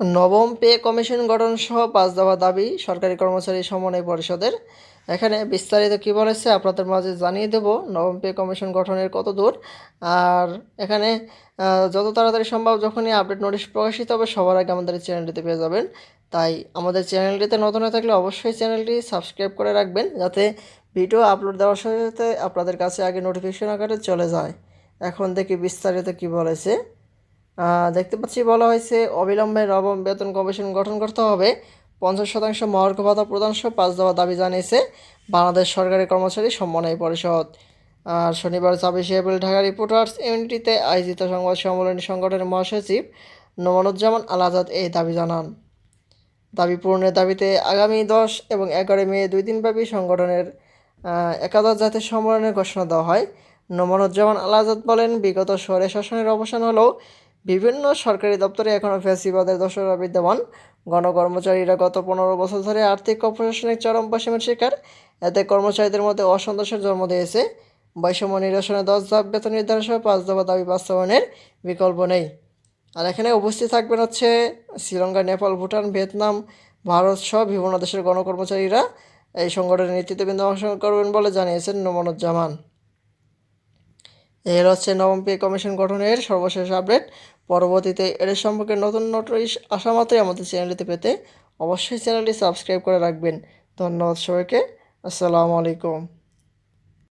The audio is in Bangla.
নবম পে কমিশন গঠন সহ পাঁচ দফা দাবি সরকারি কর্মচারী সমন্বয় পরিষদের। এখানে বিস্তারিত কি বলেছে আপনাদের মাঝে জানিয়ে দেব। নবম পে কমিশন গঠনের কত দূর? আর এখানে যত তাড়াতাড়ি সম্ভব যখনই আপডেট নোটিশ প্রকাশিত হবে, সবার আগে আমাদের চ্যানেলটিতে পেয়ে যাবেন। তাই আমাদের চ্যানেলটিতে নতুন হয়ে থাকলে অবশ্যই চ্যানেলটি সাবস্ক্রাইব করে রাখবেন, যাতে ভিডিও আপলোড দেওয়ার সাথে সাথে আপনাদের কাছে আগে নোটিফিকেশন আকারে চলে যায়। এখন দেখি বিস্তারিত কি বলেছে। দেখতে পাচ্ছি বলা হয়েছে অবিলম্বে নবম বেতন কমিশন গঠন করতে হবে। পঞ্চাশ শতাংশ মহার্ঘ ভাতা প্রদান সহ পাঁচ দেওয়া দাবি জানিয়েছে বাংলাদেশ সরকারি কর্মচারী সমন্বয় পরিষদ। আর শনিবার ছাব্বিশে এপ্রিল ঢাকা রিপোর্টার্স ইউনিটিতে আয়োজিত সংবাদ সম্মেলনী সংগঠনের মহাসচিব নোমানুজ্জামান আল আজাদ এই দাবি জানান। দাবি পূরণের দাবিতে আগামী দশ এবং এগারো মে দুই দিনব্যাপী সংগঠনের একাদশ জাতীয় সম্মেলনের ঘোষণা দেওয়া হয়। নোমানুজ্জামান আল আজাদ বলেন, বিগত সরে শাসনের অবসান হলেও বিভিন্ন সরকারি দপ্তরে এখনও ফ্যাসিবাদের দোষরা বিদ্যমান। গণকর্মচারীরা গত পনেরো বছর ধরে আর্থিক ও প্রশাসনিক চরম পশ্চিমের শিকার। এতে কর্মচারীদের মধ্যে অসন্তোষের জন্ম দিয়েছে। বৈষম্য নিরসনে দশ ধাপ বেতন নির্ধারণ সহ পাঁচ দফা দাবি বাস্তবায়নের বিকল্প নেই। আর এখানে উপস্থিত থাকবেন হচ্ছে শ্রীলঙ্কা, নেপাল, ভুটান, ভিয়েতনাম, ভারত সহ বিভিন্ন দেশের গণকর্মচারীরা। এই সংগঠনের নেতৃত্ববৃন্দ অংশগ্রহণ করবেন বলে জানিয়েছেন নোমানুজ্জামান। এর হচ্ছে নবম পে কমিশন গঠনের সর্বশেষ আপডেট। পরবর্তীতে এর সম্পর্কে নতুন নোটিশ আসা মাত্রই আমাদের চ্যানেলটিতে পেতে অবশ্যই চ্যানেলটি সাবস্ক্রাইব করে রাখবেন। ধন্যবাদ সবাইকে। আসসালামু আলাইকুম।